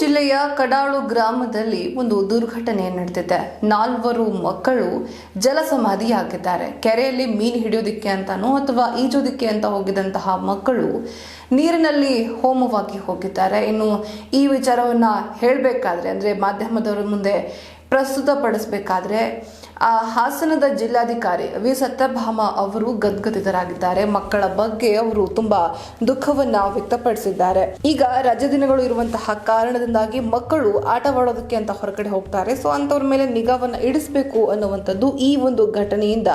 ಜಿಲ್ಲೆಯ ಕಡಾಳು ಗ್ರಾಮದಲ್ಲಿ ಒಂದು ದುರ್ಘಟನೆ ನಡೆದಿದೆ. ನಾಲ್ವರು ಮಕ್ಕಳು ಜಲಸಮಾಧಿಯಾಗಿದ್ದಾರೆ ಕೆರೆಯಲ್ಲಿ ಮೀನು ಹಿಡಿಯೋದಿಕ್ಕೆ ಅಂತಾನೋ ಅಥವಾ ಈಜೋದಿಕ್ಕೆ ಅಂತ ಹೋಗಿದಂತಹ ಮಕ್ಕಳು ನೀರಿನಲ್ಲಿ ಹೋಮವಾಗಿ ಹೋಗಿದ್ದಾರೆ. ಇನ್ನು ಈ ವಿಚಾರವನ್ನ ಹೇಳಬೇಕಾದ್ರೆ, ಅಂದ್ರೆ ಮಾಧ್ಯಮದವರ ಮುಂದೆ ಪ್ರಸ್ತುತಪಡಿಸಬೇಕಾದ್ರೆ, ಆ ಹಾಸನದ ಜಿಲ್ಲಾಧಿಕಾರಿ ವಿ. ಸತ್ಯಭಾಮ ಅವರು ಗದ್ಗದಿತರಾಗಿದ್ದಾರೆ. ಮಕ್ಕಳ ಬಗ್ಗೆ ಅವರು ತುಂಬಾ ದುಃಖವನ್ನ ವ್ಯಕ್ತಪಡಿಸಿದ್ದಾರೆ. ಈಗ ರಜೆ ದಿನಗಳು ಇರುವಂತಹ ಕಾರಣದಿಂದಾಗಿ ಮಕ್ಕಳು ಆಟವಾಡೋದಕ್ಕೆ ಅಂತ ಹೊರಗಡೆ ಹೋಗ್ತಾರೆ. ಸೊ ಅಂತವ್ರ ಮೇಲೆ ನಿಗಾವನ್ನ ಇಡಿಸಬೇಕು ಅನ್ನುವಂಥದ್ದು ಈ ಒಂದು ಘಟನೆಯಿಂದ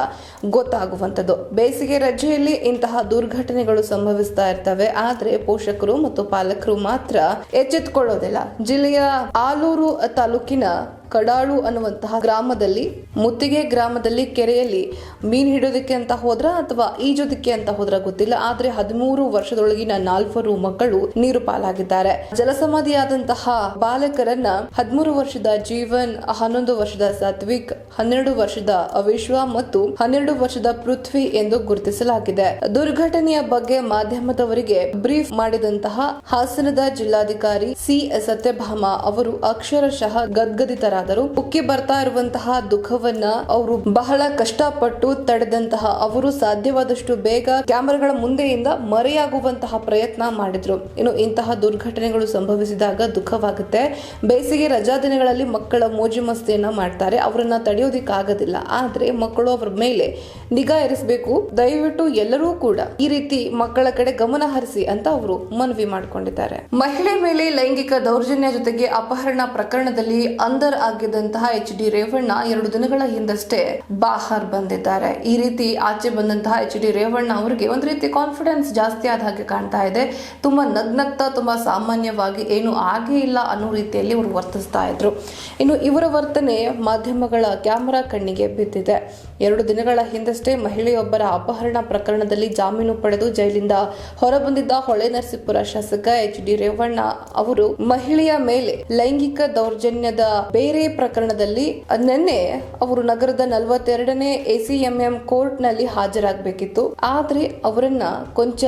ಗೊತ್ತಾಗುವಂಥದ್ದು. ಬೇಸಿಗೆ ರಜೆಯಲ್ಲಿ ಇಂತಹ ದುರ್ಘಟನೆಗಳು ಸಂಭವಿಸ್ತಾ ಇರ್ತವೆ. ಆದ್ರೆ ಪೋಷಕರು ಮತ್ತು ಪಾಲಕರು ಮಾತ್ರ ಎಚ್ಚೆತ್ತುಕೊಳ್ಳೋದಿಲ್ಲ ಜಿಲ್ಲೆಯ ಆಲೂರು ತಾಲೂಕಿನ ಕಡಾಳು ಅನ್ನುವಂತಹ ಗ್ರಾಮದಲ್ಲಿ, ಮುತ್ತಿಗೆ ಗ್ರಾಮದಲ್ಲಿ, ಕೆರೆಯಲ್ಲಿ ಮೀನು ಹಿಡೋದಕ್ಕೆ ಅಂತ ಹೋದ್ರ ಅಥವಾ ಈಜೋದಕ್ಕೆ ಅಂತ ಹೋದ್ರ ಗೊತ್ತಿಲ್ಲ, ಆದ್ರೆ ಹದಿಮೂರು ವರ್ಷದೊಳಗಿನ ನಾಲ್ವರು ಮಕ್ಕಳು ನೀರು ಪಾಲಾಗಿದ್ದಾರೆ. ಜಲಸಮಾಧಿಯಾದಂತಹ ಬಾಲಕರನ್ನ ಹದಿಮೂರು ವರ್ಷದ ಜೀವನ್, ಹನ್ನೊಂದು ವರ್ಷದ ಸಾತ್ವಿಕ್, ಹನ್ನೆರಡು ವರ್ಷದ ಅವಿಶ್ವ ಮತ್ತು ಹನ್ನೆರಡು ವರ್ಷದ ಪೃಥ್ವಿ ಎಂದು ಗುರುತಿಸಲಾಗಿದೆ. ದುರ್ಘಟನೆಯ ಬಗ್ಗೆ ಮಾಧ್ಯಮದವರಿಗೆ ಬ್ರೀಫ್ ಮಾಡಿದಂತಹ ಹಾಸನದ ಜಿಲ್ಲಾಧಿಕಾರಿ ಸಿ ಸತ್ಯಭಾಮ ಅವರು ಅಕ್ಷರಶಃ ಗದ್ಗದಿತರಾದರು ಉಕ್ಕಿ ಬರ್ತಾ ಇರುವಂತಹ ದುಃಖವನ್ನ ಅವರು ಬಹಳ ಕಷ್ಟಪಟ್ಟು ತಡೆದಂತಹ ಅವರು ಸಾಧ್ಯವಾದಷ್ಟು ಬೇಗ ಕ್ಯಾಮರಾಗಳ ಮುಂದೆಯಿಂದ ಮರೆಯಾಗುವಂತಹ ಪ್ರಯತ್ನ ಮಾಡಿದ್ರು. ಇನ್ನು ಇಂತಹ ದುರ್ಘಟನೆಗಳು ಸಂಭವಿಸಿದಾಗ ದುಃಖವಾಗುತ್ತೆ. ಬೇಸಿಗೆ ರಜಾ ದಿನಗಳಲ್ಲಿ ಮಕ್ಕಳ ಮೋಜು ಮಸ್ತಿಯನ್ನ ಮಾಡ್ತಾರೆ. ಅವರನ್ನ ತಡೆಯೋದಿಕ್ಕಾಗೋದಿಲ್ಲ. ಆದ್ರೆ ಮಕ್ಕಳು ಅವರ ಮೇಲೆ ನಿಗಾ ಇರಿಸಬೇಕು. ದಯವಿಟ್ಟು ಎಲ್ಲರೂ ಕೂಡ ಈ ರೀತಿ ಮಕ್ಕಳ ಕಡೆ ಗಮನ ಹರಿಸಿ ಅಂತ ಅವರು ಮನವಿ ಮಾಡಿಕೊಂಡಿದ್ದಾರೆ. ಮಹಿಳೆ ಮೇಲೆ ಲೈಂಗಿಕ ದೌರ್ಜನ್ಯ ಜೊತೆಗೆ ಅಪಹರಣ ಪ್ರಕರಣದಲ್ಲಿ ಅಂದರ್ ಆಗಿದ್ದಂತಹ ಎಚ್ ಡಿ ರೇವಣ್ಣ ಎರಡು ದಿನಗಳ ಹಿಂದಷ್ಟೇ ಬಾಹರ್ ಬಂದಿದ್ದಾರೆ. ಈ ರೀತಿ ಆಚೆ ಬಂದಂತಹ ಎಚ್ ಡಿ ರೇವಣ್ಣ ಅವರಿಗೆ ಒಂದು ರೀತಿ ಕಾನ್ಫಿಡೆನ್ಸ್ ಜಾಸ್ತಿ ಆದ ಹಾಗೆ ಕಾಣ್ತಾ ಇದೆ. ತುಂಬಾ ನಗ್ನಗ್ತಾ, ತುಂಬಾ ಸಾಮಾನ್ಯವಾಗಿ ಏನು ಆಗೇ ಇಲ್ಲ ಅನ್ನೋ ರೀತಿಯಲ್ಲಿ ಅವರು ವರ್ತಿಸ್ತಾ ಇದ್ರು. ಇನ್ನು ಇವರ ವರ್ತನೆ ಮಾಧ್ಯಮಗಳ ಕ್ಯಾಮರಾ ಕಣ್ಣಿಗೆ ಬಿದ್ದಿದೆ. ಎರಡು ದಿನಗಳ ಹಿಂದಷ್ಟೇ ಮಹಿಳೆಯೊಬ್ಬರ ಅಪಹರಣ ಪ್ರಕರಣದಲ್ಲಿ ಜಾಮೀನು ಪಡೆದು ಜೈಲಿಂದ ಹೊರಬಂದಿದ್ದ ಹೊಳೆ ನರಸೀಪುರ ಶಾಸಕ ಎಚ್ ಡಿ ರೇವಣ್ಣ ಅವರು ಮಹಿಳೆಯ ಮೇಲೆ ಲೈಂಗಿಕ ದೌರ್ಜನ್ಯದ ಬೇರೆ ಪ್ರಕರಣದಲ್ಲಿ ನಿನ್ನೆ ಅವರು ನಗರದ ನಲವತ್ತೆರಡನೇ ಎಸಿಎಂಎಂ ಕೋರ್ಟ್ನಲ್ಲಿ ಹಾಜರಾಗಬೇಕಿತ್ತು. ಆದ್ರೆ ಅವರನ್ನ ಕೊಂಚ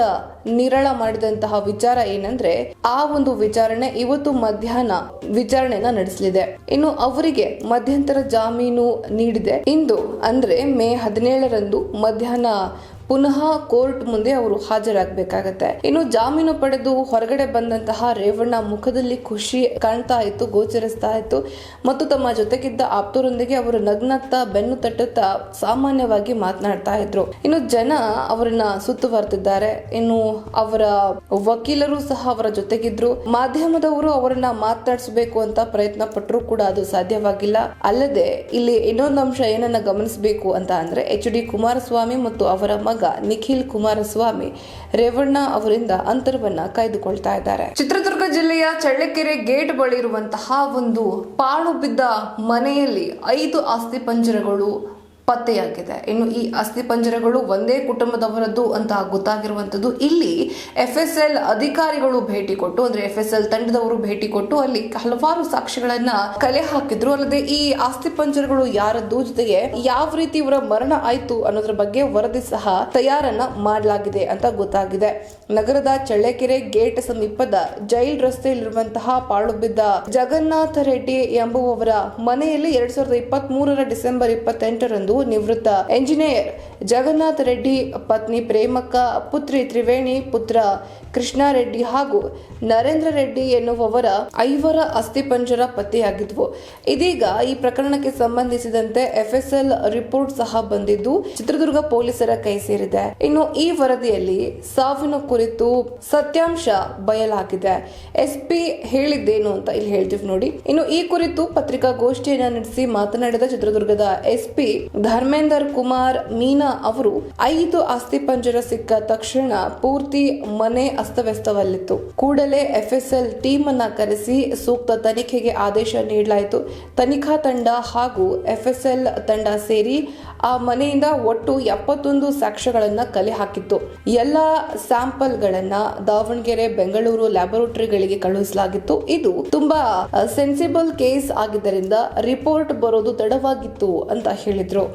ನಿರಳ ಮಾಡಿದಂತಹ ವಿಚಾರ ಏನಂದ್ರೆ, ಆ ಒಂದು ವಿಚಾರಣೆ ಇವತ್ತು ಮಧ್ಯಾಹ್ನ ವಿಚಾರಣೆನ ನಡೆಸಲಿದೆ. ಇನ್ನು ಅವರಿಗೆ ಮಧ್ಯಂತರ ಜಾಮೀನು ನೀಡಿದೆ. ಇಂದು ಅಂದ್ರೆ ಮೇ ಹದಿನೇಳರಂದು ಮಧ್ಯಾಹ್ನ ಪುನಃ ಕೋರ್ಟ್ ಮುಂದೆ ಅವರು ಹಾಜರಾಗಬೇಕಾಗತ್ತೆ. ಇನ್ನು ಜಾಮೀನು ಪಡೆದು ಹೊರಗಡೆ ಬಂದಂತಹ ರೇವಣ್ಣ ಮುಖದಲ್ಲಿ ಖುಷಿ ಕಾಣ್ತಾ ಇತ್ತು, ಗೋಚರಿಸ್ತಾ ಇತ್ತು. ಮತ್ತು ತಮ್ಮ ಜೊತೆಗಿದ್ದ ಆಪ್ತರೊಂದಿಗೆ ಅವರು ನಗ್ನತ್ತ, ಬೆನ್ನು ತಟ್ಟುತ್ತಾ ಸಾಮಾನ್ಯವಾಗಿ ಮಾತನಾಡ್ತಾ ಇದ್ರು. ಇನ್ನು ಜನ ಅವರನ್ನ ಸುತ್ತುವರೆದಿದ್ದಾರೆ. ಇನ್ನು ಅವರ ವಕೀಲರು ಸಹ ಅವರ ಜೊತೆಗಿದ್ರು. ಮಾಧ್ಯಮದವರು ಅವರನ್ನ ಮಾತನಾಡಿಸಬೇಕು ಅಂತ ಪ್ರಯತ್ನ ಪಟ್ಟರು ಕೂಡ ಅದು ಸಾಧ್ಯವಾಗಿಲ್ಲ. ಅಲ್ಲದೆ ಇಲ್ಲಿ ಇನ್ನೊಂದು ಅಂಶ ಏನನ್ನ ಗಮನಿಸಬೇಕು ಅಂತ ಅಂದ್ರೆ ಎಚ್ ಡಿ ಕುಮಾರಸ್ವಾಮಿ ಮತ್ತು ಅವರ ಮಗ ನಿಖಿಲ್ ಕುಮಾರಸ್ವಾಮಿ ರೇವಣ್ಣ ಅವರಿಂದ ಅಂತರವನ್ನ ಕಾಯ್ದುಕೊಳ್ತಾ ಇದ್ದಾರೆ. ಚಿತ್ರದುರ್ಗ ಜಿಲ್ಲೆಯ ಚಳ್ಳಕೆರೆ ಗೇಟ್ ಬಳಿ ಇರುವಂತಹ ಒಂದು ಪಾಳು ಬಿದ್ದ ಮನೆಯಲ್ಲಿ ಐದು ಆಸ್ತಿ ಪಂಜರಗಳು ಪತ್ತೆಯಾಗಿದೆ. ಇನ್ನು ಈ ಅಸ್ಥಿ ಪಂಜರಗಳು ಒಂದೇ ಕುಟುಂಬದವರದ್ದು ಅಂತ ಗೊತ್ತಾಗಿರುವಂಥದ್ದು. ಇಲ್ಲಿ ಎಫ್ ಎಸ್ ಎಲ್ ಅಧಿಕಾರಿಗಳು ಭೇಟಿ ಕೊಟ್ಟು, ಅಂದ್ರೆ ಎಫ್ ಎಸ್ ಎಲ್ ತಂಡದವರು ಭೇಟಿ ಕೊಟ್ಟು, ಅಲ್ಲಿ ಹಲವಾರು ಸಾಕ್ಷಿಗಳನ್ನ ಕಲೆ ಹಾಕಿದ್ರು. ಅಲ್ಲದೆ ಈ ಆಸ್ತಿ ಪಂಜರಗಳು ಯಾರದ್ದು ಜೊತೆಗೆ ಯಾವ ರೀತಿ ಇವರ ಮರಣ ಆಯ್ತು ಅನ್ನೋದ್ರ ಬಗ್ಗೆ ವರದಿ ಸಹ ತಯಾರನ್ನ ಮಾಡಲಾಗಿದೆ ಅಂತ ಗೊತ್ತಾಗಿದೆ. ನಗರದ ಚಳ್ಳಕೆರೆ ಗೇಟ್ ಸಮೀಪದ ಜೈಲ್ ರಸ್ತೆಯಲ್ಲಿರುವಂತಹ ಪಾಳು ಬಿದ್ದ ಜಗನ್ನಾಥ ರೆಡ್ಡಿ ಎಂಬುವವರ ಮನೆಯಲ್ಲಿ ಎರಡ್ ಸಾವಿರದ ಇಪ್ಪತ್ತ್ ಮೂರರ ಡಿಸೆಂಬರ್ ಇಪ್ಪತ್ತೆಂಟರಂದು ನಿವೃತ್ತ ಎಂಜಿನಿಯರ್ ಜಗನ್ನಾಥ ರೆಡ್ಡಿ, ಪತ್ನಿ ಪ್ರೇಮಕ್ಕ, ಪುತ್ರಿ ತ್ರಿವೇಣಿ, ಪುತ್ರ ಕೃಷ್ಣಾರೆಡ್ಡಿ ಹಾಗೂ ನರೇಂದ್ರ ರೆಡ್ಡಿ ಎನ್ನುವವರ ಐವರ ಅಸ್ಥಿಪಂಜರ ಪತ್ತೆಯಾಗಿದ್ವು. ಇದೀಗ ಈ ಪ್ರಕರಣಕ್ಕೆ ಸಂಬಂಧಿಸಿದಂತೆ ಎಫ್ಎಸ್ಎಲ್ ರಿಪೋರ್ಟ್ ಸಹ ಬಂದಿದ್ದು, ಚಿತ್ರದುರ್ಗ ಪೊಲೀಸರ ಕೈ ಸೇರಿದೆ. ಇನ್ನು ಈ ವರದಿಯಲ್ಲಿ ಸಾವಿನ ಕುರಿತು ಸತ್ಯಾಂಶ ಬಯಲಾಗಿದೆ. ಎಸ್ಪಿ ಹೇಳಿದ್ದೇನು ಅಂತ ಇಲ್ಲಿ ಹೇಳ್ತೀವಿ ನೋಡಿ. ಇನ್ನು ಈ ಕುರಿತು ಪತ್ರಿಕಾಗೋಷ್ಠಿಯನ್ನ ನಡೆಸಿ ಮಾತನಾಡಿದ ಚಿತ್ರದುರ್ಗದ ಎಸ್ಪಿ ಧರ್ಮೇಂದರ್ ಕುಮಾರ್, ಮೀನಾ ಅವರು ಐದು ಆಸ್ತಿ ಪಂಜರ ಸಿಕ್ಕ ತಕ್ಷಣ ಪೂರ್ತಿ ಮನೆ ಅಸ್ತವ್ಯಸ್ತವಲ್ಲಿತ್ತು. ಕೂಡಲೇ ಎಫ್ಎಸ್ಎಲ್ ಟೀಮ್ ಅನ್ನ ಕರೆಸಿ ಸೂಕ್ತ ತನಿಖೆಗೆ ಆದೇಶ ನೀಡಲಾಯಿತು. ತನಿಖಾ ತಂಡ ಹಾಗೂ ಎಫ್ಎಸ್ಎಲ್ ತಂಡ ಸೇರಿ ಆ ಮನೆಯಿಂದ ಒಟ್ಟು ಎಪ್ಪತ್ತೊಂದು ಸಾಕ್ಷ್ಯಗಳನ್ನು ಕಲೆ ಹಾಕಿತ್ತು. ಎಲ್ಲ ಸ್ಯಾಂಪಲ್ಗಳನ್ನ ದಾವಣಗೆರೆ, ಬೆಂಗಳೂರು ಲ್ಯಾಬೊರೇಟರಿಗಳಿಗೆ ಕಳುಹಿಸಲಾಗಿತ್ತು. ಇದು ತುಂಬಾ ಸೆನ್ಸಿಬಲ್ ಕೇಸ್ ಆಗಿದ್ದರಿಂದ ರಿಪೋರ್ಟ್ ಬರೋದು ತಡವಾಗಿತ್ತು ಅಂತ ಹೇಳಿದ್ರು.